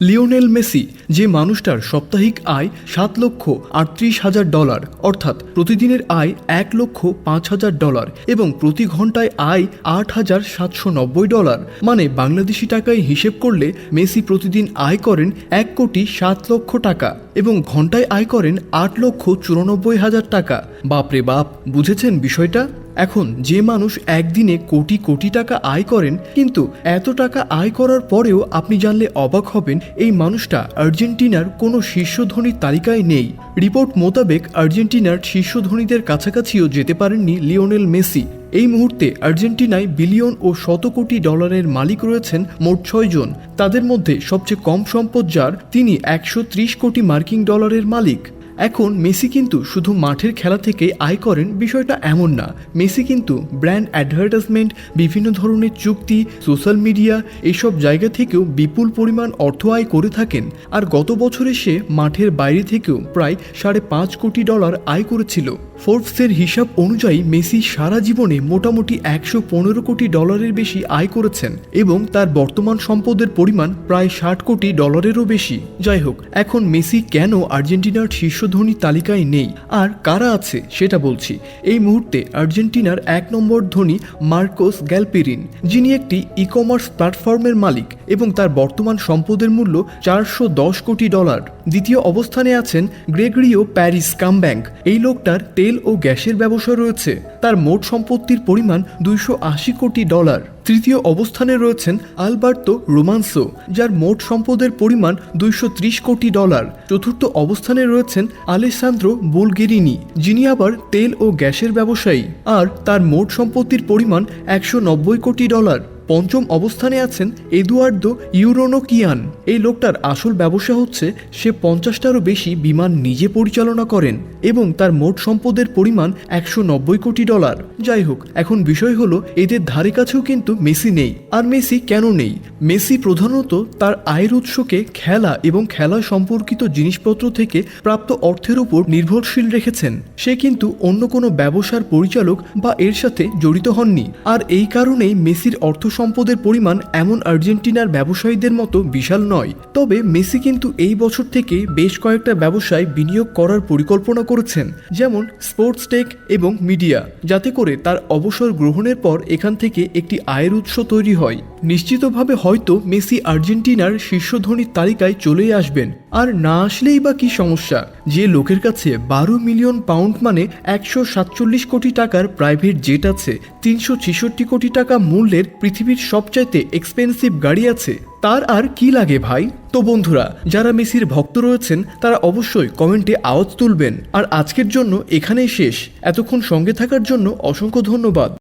Lionel Messi, যে মানুষটার সাপ্তাহিক আয় সাত লক্ষ আটত্রিশ হাজার ডলার, অর্থাৎ প্রতিদিনের আয় এক লক্ষ পাঁচ হাজার ডলার এবং প্রতি ঘন্টায় আয় আট হাজার সাতশো নব্বই ডলার মানে বাংলাদেশি টাকায় হিসেব করলে মেসি প্রতিদিন আয় করেন এক কোটি সাত লক্ষ টাকা এবং ঘন্টায় আয় করেন আট লক্ষ চুরানব্বই হাজার টাকা। বাপরে বাপ, বুঝেছেন বিষয়টা? এখন যে মানুষ একদিনে কোটি কোটি টাকা আয় করেন, কিন্তু এত টাকা আয় করার পরেও আপনি জানলে অবাক হবেন, এই মানুষটা আর্জেন্টিনার কোনো শীর্ষ ধনীর তালিকায় নেই। রিপোর্ট মোতাবেক আর্জেন্টিনার শীর্ষ ধনীদের কাছাকাছিও যেতে পারেননি লিওনেল মেসি। এই মুহূর্তে আর্জেন্টিনায় বিলিয়ন ও শত কোটি ডলারের মালিক রয়েছেন মোট ছয়জন তাদের মধ্যে সবচেয়ে কম সম্পদ যার, তিনি একশো ত্রিশ কোটি মার্কিন ডলারের মালিক। এখন মেসি কিন্তু শুধু মাঠের খেলা থেকে আয় করেন, বিষয়টা এমন না। মেসি কিন্তু ব্র্যান্ড অ্যাডভার্টাইজমেন্ট, বিভিন্ন ধরনের চুক্তি, সোশ্যাল মিডিয়া, এসব জায়গা থেকেও বিপুল পরিমাণ অর্থ আয় করে থাকেন। আর গত বছরে সে মাঠের বাইরে থেকেও প্রায় সাড়ে পাঁচ কোটি ডলার আয় করেছিল। ফোর্বসের হিসাব অনুযায়ী মেসি সারা জীবনে মোটামুটি একশো পনেরো কোটি ডলারের বেশি আয় করেছেন এবং তার বর্তমান সম্পদের পরিমাণ প্রায় ষাট কোটি ডলারেরও বেশি। যাই হোক, এখন মেসি কেন আর্জেন্টিনার শীর্ষ ধনী তালিকায় নেই। আর কারা আছে সেটা বলছি। এই মুহূর্তে আর্জেন্টিনার এক নম্বর ধনী মার্কোস গ্যালপেরিন, যিনি একটি ই কমার্স প্ল্যাটফর্মের মালিক এবং তার বর্তমান সম্পদের মূল্য চারশো দশ কোটি ডলার। দ্বিতীয় অবস্থানে আছেন গ্রেগরিও প্যারিস কামব্যাংক। এই লোকটার তেল ও গ্যাসের ব্যবসা রয়েছে। তার মোট সম্পত্তির পরিমাণ দুইশো আশি কোটি ডলার। তৃতীয় অবস্থানে রয়েছেন আলবার্তো রোমান্সো, যার মোট সম্পদের পরিমাণ দুইশো ত্রিশ কোটি ডলার। চতুর্থ অবস্থানে রয়েছেন আলেসান্দ্রো বুলগেরিনি, যিনি আবার তেল ও গ্যাসের ব্যবসায়ী। আর তার মোট সম্পত্তির পরিমাণ একশো নব্বই কোটি ডলার। পঞ্চম অবস্থানে আছেন এদুয়ার্দো ইউরোনো কিয়ান এই লোকটার আসল ব্যবসা হচ্ছে, সে পঞ্চাশটারও বেশি বিমান নিজে পরিচালনা করেন এবং তার মোট সম্পদের পরিমাণ একশো নব্বই কোটি ডলার। যাই হোক, এখন বিষয় হলো, এদের ধারে কাছেও কিন্তু মেসি নেই। আর মেসি কেন নেই? মেসি প্রধানত তার আয়ের উৎসকে খেলা এবং খেলা সম্পর্কিত জিনিসপত্র থেকে প্রাপ্ত অর্থের উপর নির্ভরশীল রেখেছেন। সে কিন্তু অন্য কোনো ব্যবসার পরিচালক বা এর সাথে জড়িত হননি। আর এই কারণেই মেসির অর্থ সম্পদের পরিমাণ এমন আর্জেন্টিনার ব্যবসায়ীদের মতো বিশাল নয়। তবে মেসি কিন্তু এই বছর থেকে বেশ কয়েকটা ব্যবসায় বিনিয়োগ করার পরিকল্পনা করেছেন, যেমন স্পোর্টস টেক এবং মিডিয়া, যাতে করে তার অবসর গ্রহণের পর এখান থেকে একটি আয়ের উৎস তৈরি হয়। নিশ্চিতভাবে হয়তো মেসি আর্জেন্টিনার শীর্ষ ধনীর তালিকায় চলেই আসবেন, আর না আসলেই বা কি সমস্যা। যে লোকের কাছে বারো মিলিয়ন পাউন্ড মানে একশো সাতচল্লিশ কোটি টাকার প্রাইভেট জেট আছে, তিনশো ছেষট্টি কোটি টাকা মূল্যের পৃথিবীর সবচাইতে এক্সপেন্সিভ গাড়ি আছে, তার আর কি লাগে ভাই? তো বন্ধুরা, যারা মেসির ভক্ত রয়েছেন, তারা অবশ্যই কমেন্টে আওয়াজ তুলবেন। আর আজকের জন্য এখানেই শেষ। এতক্ষণ সঙ্গে থাকার জন্য অসংখ্য ধন্যবাদ।